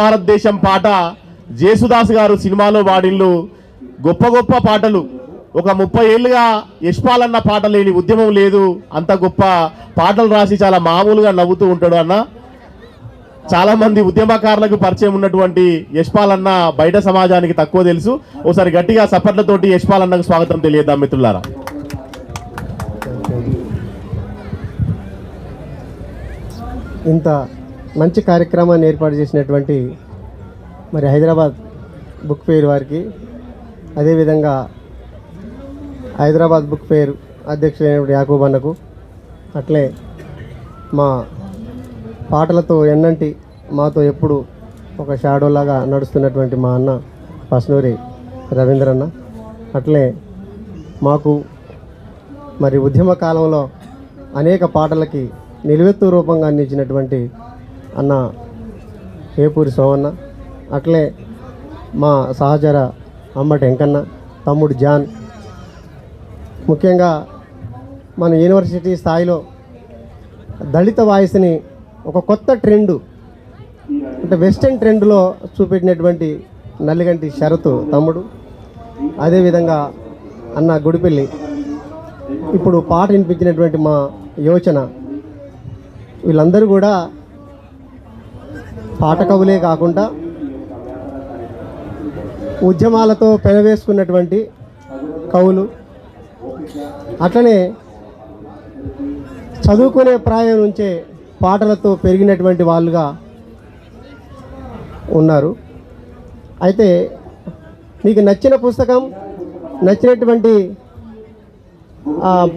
భారతదేశం పాట జేసుదాస్ గారు సినిమాలో వాడిల్లు గొప్ప గొప్ప పాటలు. ఒక ముప్పై ఏళ్ళుగా యశ్పాలన్న అన్న పాట లేని ఉద్యమం లేదు. అంత గొప్ప పాటలు రాసి చాలా మామూలుగా నవ్వుతూ ఉంటాడు అన్న. చాలామంది ఉద్యమకారులకు పరిచయం ఉన్నటువంటి యశ్పాలన్న అన్న బయట సమాజానికి తక్కువ తెలుసు. ఒకసారి గట్టిగా సపట్లతోటి యశ్పాలన్నకు స్వాగతం తెలియద్దాం మిత్రులారా. ఇంత మంచి కార్యక్రమాన్ని ఏర్పాటు చేసినటువంటి మరి హైదరాబాద్ బుక్ ఫెయిర్ వారికి అదేవిధంగా హైదరాబాద్ బుక్ ఫెయిర్ అధ్యక్షుడైనటువంటి యాకూబ్ అన్నకు అట్లే మా పాటలతో ఎన్నంటి మాతో ఎప్పుడు ఒక షాడోలాగా నడుస్తున్నటువంటి మా అన్న పస్నూరి రవీంద్రన్న అట్లే మాకు మరి ఉద్యమ కాలంలో అనేక పాటలకి నిలువెత్తు రూపంగా అందించినటువంటి అన్న ఏపూరి సోమన్న అట్లే మా సహచర అమ్మ వెంకన్న తమ్ముడు జాన్. ముఖ్యంగా మన యూనివర్సిటీ స్థాయిలో దళిత వాయిస్ని ఒక కొత్త ట్రెండు అంటే వెస్టర్న్ ట్రెండ్లో చూపెట్టినటువంటి నల్లిగంటి షరతు తమ్ముడు అదేవిధంగా అన్న గుడిపల్లి. ఇప్పుడు పాట వినిపించినటువంటి మా యోచన వీళ్ళందరూ కూడా పాట కవులే కాకుండా ఉద్యమాలతో పెనవేసుకున్నటువంటి కవులు. అట్లనే చదువుకునే ప్రాయం నుంచే పాటలతో పెరిగినటువంటి వాళ్ళుగా ఉన్నారు. అయితే మీకు నచ్చిన పుస్తకం నచ్చినటువంటి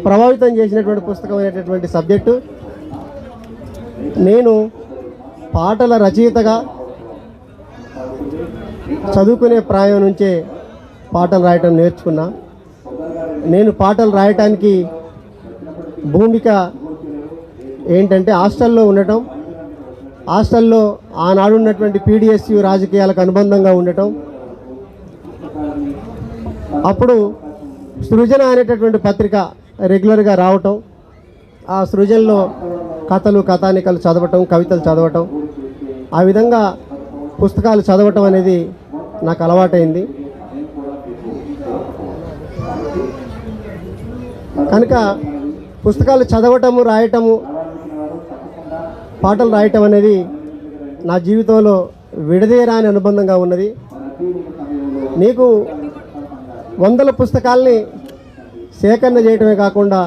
ప్రభావితం చేసినటువంటి పుస్తకం అనేటటువంటి సబ్జెక్టు. నేను పాటల రచయితగా చదువుకునే ప్రాయం నుంచే పాటలు రాయటం నేర్చుకున్నా. నేను పాటలు రాయటానికి భూమిక ఏంటంటే హాస్టల్లో ఉండటం హాస్టల్లో ఆనాడు ఉన్నటువంటి పీడిఎస్యు రాజకీయాలకు అనుబంధంగా ఉండటం. అప్పుడు సృజన అనేటటువంటి పత్రిక రెగ్యులర్గా రావటం ఆ సృజనలో కథలు కథానికలు చదవటం కవితలు చదవటం ఆ విధంగా పుస్తకాలు చదవటం అనేది నాకు అలవాటైంది. కనుక పుస్తకాలు చదవటము రాయటము పాటలు రాయటం అనేది నా జీవితంలో విడదీయరాని అనుబంధంగా ఉన్నది. నీకు వందల పుస్తకాల్ని సేకరణ చేయటమే కాకుండా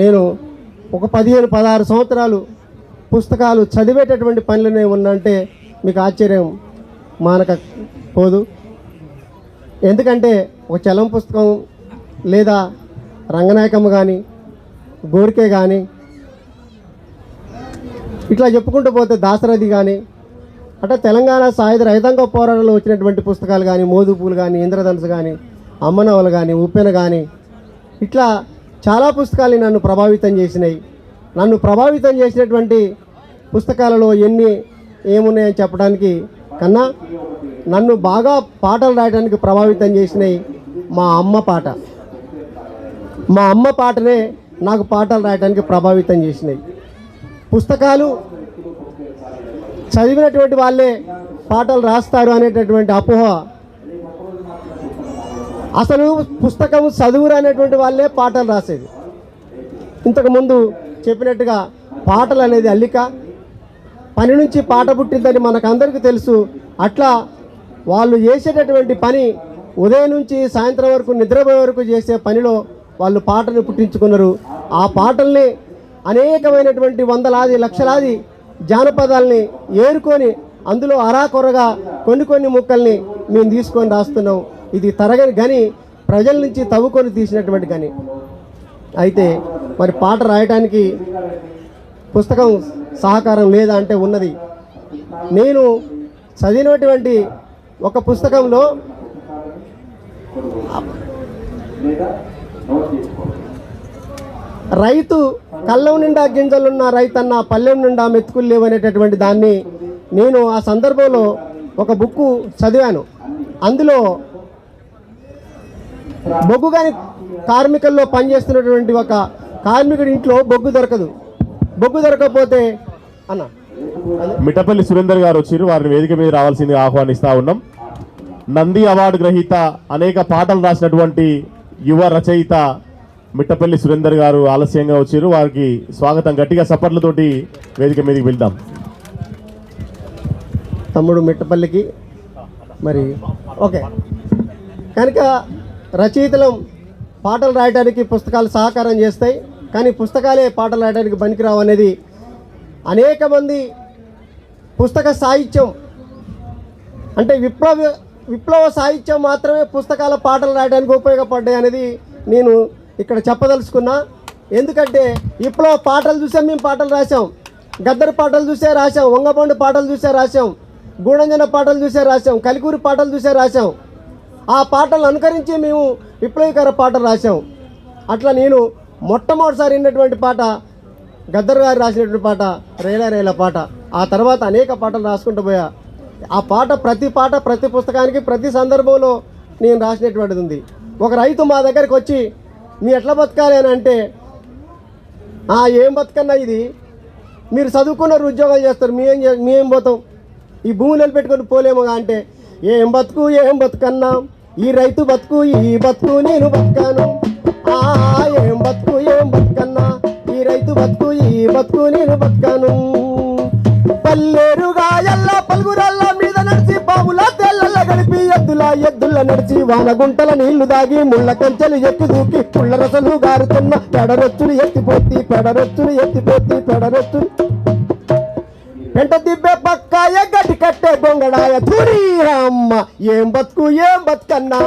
నేను ఒక పదిహేను పదహారు సంవత్సరాలు పుస్తకాలు చదివేటటువంటి పనులనే ఉన్నంటే మీకు ఆశ్చర్యం మానక పోదు. ఎందుకంటే ఒక చలం పుస్తకం లేదా రంగనాయకమ్మ కానీ గోరికే కానీ ఇట్లా చెప్పుకుంటూ పోతే దాసరథి కానీ అంటే తెలంగాణ సాయుధ రహితంగ పోరాటంలో వచ్చినటువంటి పుస్తకాలు కానీ మోదుపూలు కానీ ఇంద్రధనుసు కానీ అమ్మనవలు కానీ ఉప్పెన కానీ ఇట్లా చాలా పుస్తకాలు నన్ను ప్రభావితం చేసినాయి. నన్ను ప్రభావితం చేసినటువంటి పుస్తకాలలో ఎన్ని ఏమున్నాయని చెప్పడానికి కన్నా నన్ను బాగా పాటలు రాయడానికి ప్రభావితం చేసినాయి మా అమ్మ పాట. మా అమ్మ పాటనే నాకు పాటలు రాయడానికి ప్రభావితం చేసినాయి. పుస్తకాలు చదివినటువంటి వాళ్ళే పాటలు రాస్తారు అనేటటువంటి అపోహ అసలు పుస్తకం చదువురు అనేటువంటి వాళ్ళే పాటలు రాసేది. ఇంతకుముందు చెప్పినట్టుగా పాటలు అనేది అల్లిక పని నుంచి పాట పుట్టిందని మనకందరికీ తెలుసు. అట్లా వాళ్ళు చేసేటటువంటి పని ఉదయం నుంచి సాయంత్రం వరకు నిద్రపోయే వరకు చేసే పనిలో వాళ్ళు పాటను పుట్టించుకున్నారు. ఆ పాటల్ని అనేకమైనటువంటి వందలాది లక్షలాది జానపదాల్ని ఏరుకొని అందులో అరాకొరగా కొన్ని కొన్ని ముక్కల్ని మేము తీసుకొని రాస్తున్నాం. ఇది తరగని గని ప్రజల నుంచి తవ్వుకొని తీసినటువంటి గని. అయితే మరి పాట రాయటానికి పుస్తకం సహకారం లేదా అంటే ఉన్నది. నేను చదివినటువంటి ఒక పుస్తకంలో రైతు కళ్ళం నిండా గింజలున్న రైతన్న పల్లెం నిండా మెతుకులు లేవనేటటువంటి దాన్ని నేను ఆ సందర్భంలో ఒక బుక్కు చదివాను. అందులో బొగ్గు కాని కార్మికుల్లో పనిచేస్తున్నటువంటి ఒక కార్మికుడి ఇంట్లో బొగ్గు దొరకదు. బొగ్గు దొరకకపోతే అన్న. మిట్టపల్లి సురేందర్ గారు వచ్చారు. వారిని వేదిక మీద రావాల్సింది ఆహ్వానిస్తా ఉన్నాం. నంది అవార్డు గ్రహీత అనేక పాటలు రాసినటువంటి యువ రచయిత మిట్టపల్లి సురేందర్ గారు ఆలస్యంగా వచ్చారు. వారికి స్వాగతం. గట్టిగా సపట్లతోటి వేదిక మీదకి వెళ్దాం. తమ్ముడు మిట్టపల్లికి మరి ఓకే. కనుక రచయితలు పాటలు రాయడానికి పుస్తకాలు సహకారం చేస్తాయి. కానీ పుస్తకాలే పాటలు రాయడానికి పనికిరావు అనేది అనేక మంది పుస్తక సాహిత్యం అంటే విప్లవ విప్లవ సాహిత్యం మాత్రమే పుస్తకాల పాటలు రాయడానికి ఉపయోగపడ్డాయి అనేది నేను ఇక్కడ చెప్పదలుచుకున్నా. ఎందుకంటే విప్లవ పాటలు చూసే మేము పాటలు రాసాం గద్దర్ పాటలు చూసే రాసాం వంగపండు పాటలు చూసే రాసాం గూడంజన పాటలు చూసే రాసాం కలికూరి పాటలు చూసే రాసాం ఆ పాటలు అనుకరించి మేము విప్లవకర పాటలు రాసాం అట్లా నేను మొట్టమొదటిసారి విన్నటువంటి పాట గద్దర్ గారు రాసినటువంటి పాట రేలా రేల పాట. ఆ తర్వాత అనేక పాటలు రాసుకుంటూ పోయా. ఆ పాట ప్రతి పాట ప్రతి పుస్తకానికి ప్రతి సందర్భంలో నేను రాసినటువంటిది ఉంది. ఒక రైతు మా దగ్గరికి వచ్చి మీ ఎట్లా బతకాలి? అని అంటే "ఆ, ఏం బతకన్నా ఇది? మీరు చదువుకున్నారు ఉద్యోగాలు చేస్తారు మేం చే- మేం పోతాం ఈ భూమి నిలబెట్టుకొని పోలేము అంటే ఏం బతుకు ఏం బతుకన్నా? ఈ రైతు బతుకు ఈ బతుకు నేను బతుకాను. బతుకు నేను బతుకాను. పల్లెరుగా ఎల్ల పలుగురల్ల మీద నడిచి బాబుల తెల్లల్ల గడిపి ఎద్దుల ఎద్దుల నడిచి వానగుంటల నీళ్ళు దాగి ముళ్ళ కంచెలు ఎక్కి దూకి పుల్ల రసలు గారుతున్న పెడరొచ్చులు ఎత్తిపోతి పెడరొచ్చులు ఎత్తిపోతి పెడరొచ్చులు. పెంట దిబ్బే పక్కాయ గడ్డి కట్టే దొంగడాయ తురి అమ్మ ఏం బతుకు ఏం బతుకన్నా?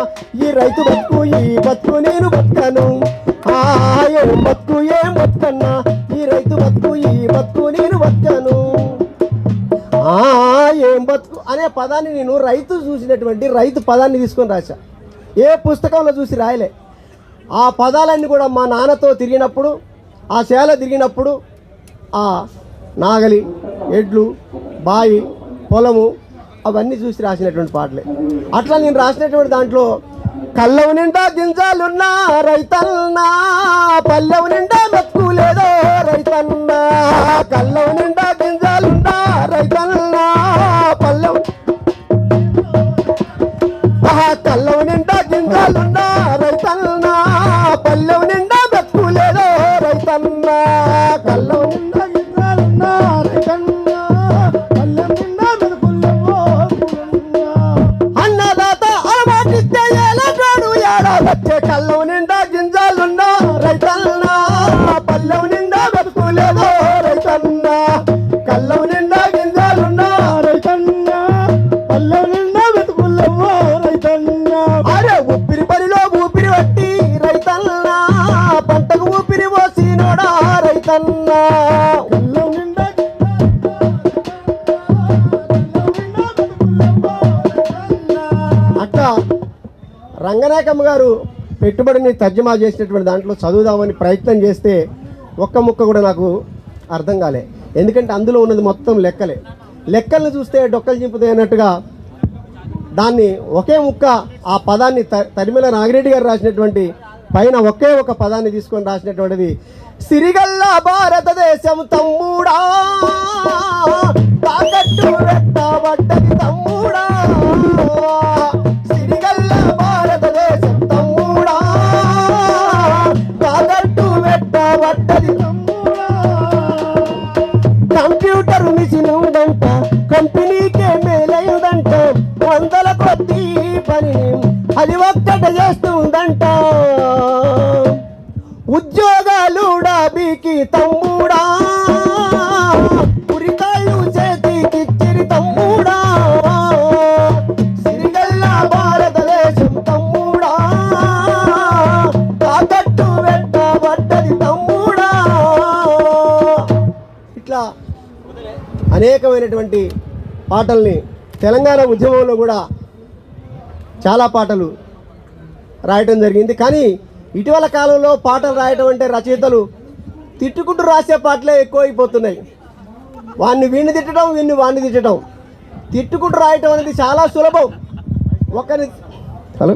ఈ రైతు బతుకు ఈ బతుకు నేను బతుకను. ఆ ఏం బతుకు ఏం బతుకన్నా? బతుకు నేను బతుకను. ఏం బతుకు అనే పదాన్ని నేను రైతు చూసినటువంటి రైతు పదాన్ని తీసుకొని రాశా. ఏ పుస్తకంలో చూసి రాయలే. ఆ పదాలన్నీ కూడా మా నాన్నతో తిరిగినప్పుడు ఆ చేల తిరిగినప్పుడు ఆ నాగలి ఎడ్లు బావి పొలము అవన్నీ చూసి రాసినటువంటి పాటలే. అట్లా నేను రాసినటువంటి దాంట్లో కళ్ళవు నిండా గింజాలున్నా రైతన్నా. పల్లెవు నిండా మెక్కు లేదో రైతన్నా. కళ్ళవు నిండా గింజాలున్నా రైతన్నా. రంగనాయకమ్మ గారు పెట్టుబడిని తర్జమా చేసినటువంటి దాంట్లో చదువుదామని ప్రయత్నం చేస్తే ఒక్క ముక్క కూడా నాకు అర్థం కాలే. ఎందుకంటే అందులో ఉన్నది మొత్తం లెక్కలే. లెక్కలను చూస్తే డొక్కలు చింపుతాయి అన్నట్టుగా దాన్ని ఒకే ముక్క ఆ పదాన్ని త- తరిమిల నాగిరెడ్డి గారు రాసినటువంటి పైన ఒకే ఒక పదాన్ని తీసుకొని రాసినటువంటిది సిరిగల్ల భారతదేశం తమ్ముడా! అది ఒక్కట చేస్తుందంట. ఉద్యోగాలు బీకి తమ్ముడా. ఉరికాళ్ళు చేతికిచ్చిరి తమ్ముడా. సిరిగల్ల భారతదేశం తమ్ముడా. తాకట్టు పెట్టబడ్డది తమ్ముడా. ఇట్లా అనేకమైనటువంటి పాటల్ని తెలంగాణ ఉద్యమంలో కూడా చాలా పాటలు రాయటం జరిగింది. కానీ ఇటీవల కాలంలో పాటలు రాయటం అంటే రచయితలు తిట్టుకుంటూ రాసే పాటలే ఎక్కువ అయిపోతున్నాయి వాడిని వీడిని తిట్టడం వీడిని వాడిని తిట్టడం. తిట్టుకుంటూ రాయటం అనేది చాలా సులభం. ఒకరి హలో?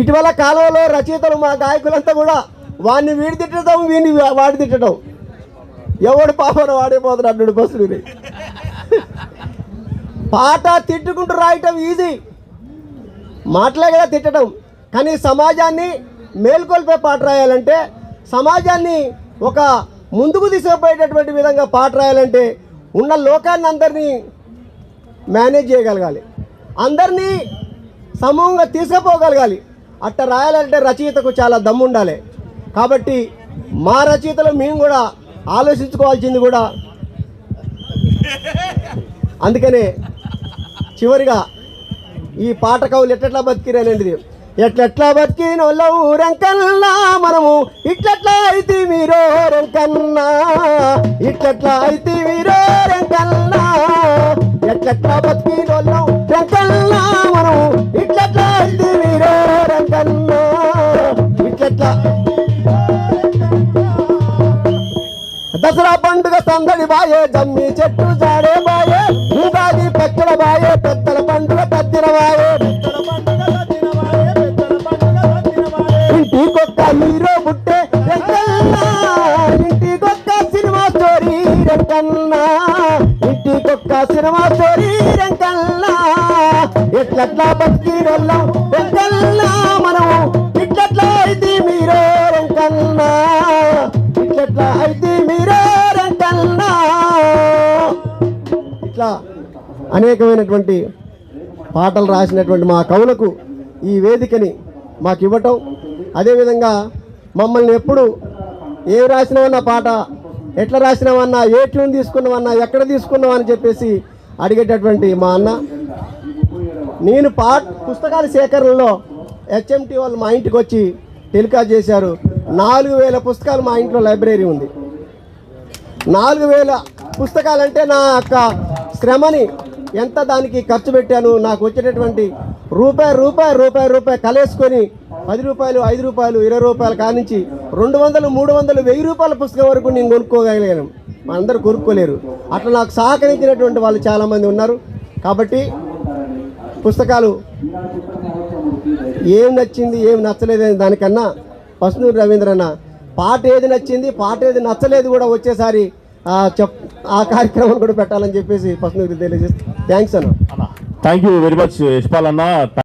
ఇటీవల కాలంలో రచయితలు మా గాయకులంతా కూడా వాడిని వీడి తిట్టడం వీడిని వాడి తిట్టడం. ఎవడు పాపను వాడిపోతాడు అడ్డు బస్సులు. పాట తిట్టుకుంటూ రాయటం ఈజీ మాటలే కదా తిట్టడం. కానీ సమాజాన్ని మేల్కొల్పే పాట రాయాలంటే సమాజాన్ని ఒక ముందుకు తీసుకుపోయేటటువంటి విధంగా పాట రాయాలంటే ఉన్న లోకాన్ని అందరినీ మేనేజ్ చేయగలగాలి. అందరినీ సమూహంగా తీసుకుపోగలగాలి. అట్ట రాయాలంటే రచయితకు చాలా దమ్ము ఉండాలి. కాబట్టి మా రచయితలు మేము కూడా ఆలోచించుకోవాల్సింది కూడా అందుకనే చివరిగా ఈ పాట కవులు ఎట్లెట్లా బతికిరేనండి ఎట్లెట్లా బతికిన ఊరంకల్లా మనము ఇట్లెట్లా అయితే మీరో రంకన్నా? ఇట్లెట్లా అయితే మీరో రంకన్నా? ఎట్లెట్లా బతికిన రంకల్లా మనము ఇట్లెట్లా అయితే మీరో రంకన్నా? ఇట్లెట్లా? దసరా పండుగ సందడి బాయే జమ్మి చెట్టు జాడే బాయే ఉగాది పచ్చల బాయే ఎట్లట్లా బతికినోళ్ళం? వెంకన్నా మనం ఇట్లట్లా అయితే మీరో వెంకన్నా? ఇట్లట్లా అయితే మీరో వెంకన్నా? ఇట్లా అనేకమైనటువంటి పాటలు రాసినటువంటి మా కవులకు ఈ వేదికని మాకు ఇవ్వటం అదేవిధంగా మమ్మల్ని ఎప్పుడు ఏం రాసినావన్నా పాట? ఎట్లా రాసినామన్నా ఏ ట్యూన్ తీసుకున్నామన్నా ఎక్కడ తీసుకున్నామని చెప్పేసి అడిగేటటువంటి మా అన్న నేను పా పుస్తకాల సేకరణలో హెచ్ఎంటి వాళ్ళు మా ఇంటికి వచ్చి టెలికాస్ట్ చేశారు. నాలుగు వేల పుస్తకాలు మా ఇంట్లో లైబ్రరీ ఉంది. నాలుగు వేల పుస్తకాలంటే నా యొక్క శ్రమని ఎంత దానికి ఖర్చు పెట్టాను నాకు వచ్చేటటువంటి రూపాయి రూపాయి రూపాయి రూపాయి కలేసుకొని పది రూపాయలు ఐదు రూపాయలు ఇరవై రూపాయలు కానించి రెండు వందలు మూడు వందలు వెయ్యి రూపాయల పుస్తకం వరకు నేను కొనుక్కోగలిగాను. మనందరూ అందరూ కొనుక్కోలేరు. అట్లా నాకు సహకరించినటువంటి వాళ్ళు చాలామంది ఉన్నారు. కాబట్టి పుస్తకాలు. ఏం నచ్చింది ఏం నచ్చలేదు అనే దానికన్నా పసునూరు రవీంద్ర అన్న పాట ఏది నచ్చింది పాట ఏది నచ్చలేదు కూడా వచ్చేసారి ఆ చెప్ ఆ కార్యక్రమం కూడా పెట్టాలని చెప్పేసి పసునూరు తెలియజేస్తాను థ్యాంక్స్ అన్న. Thank you very much Yashpal అన్న.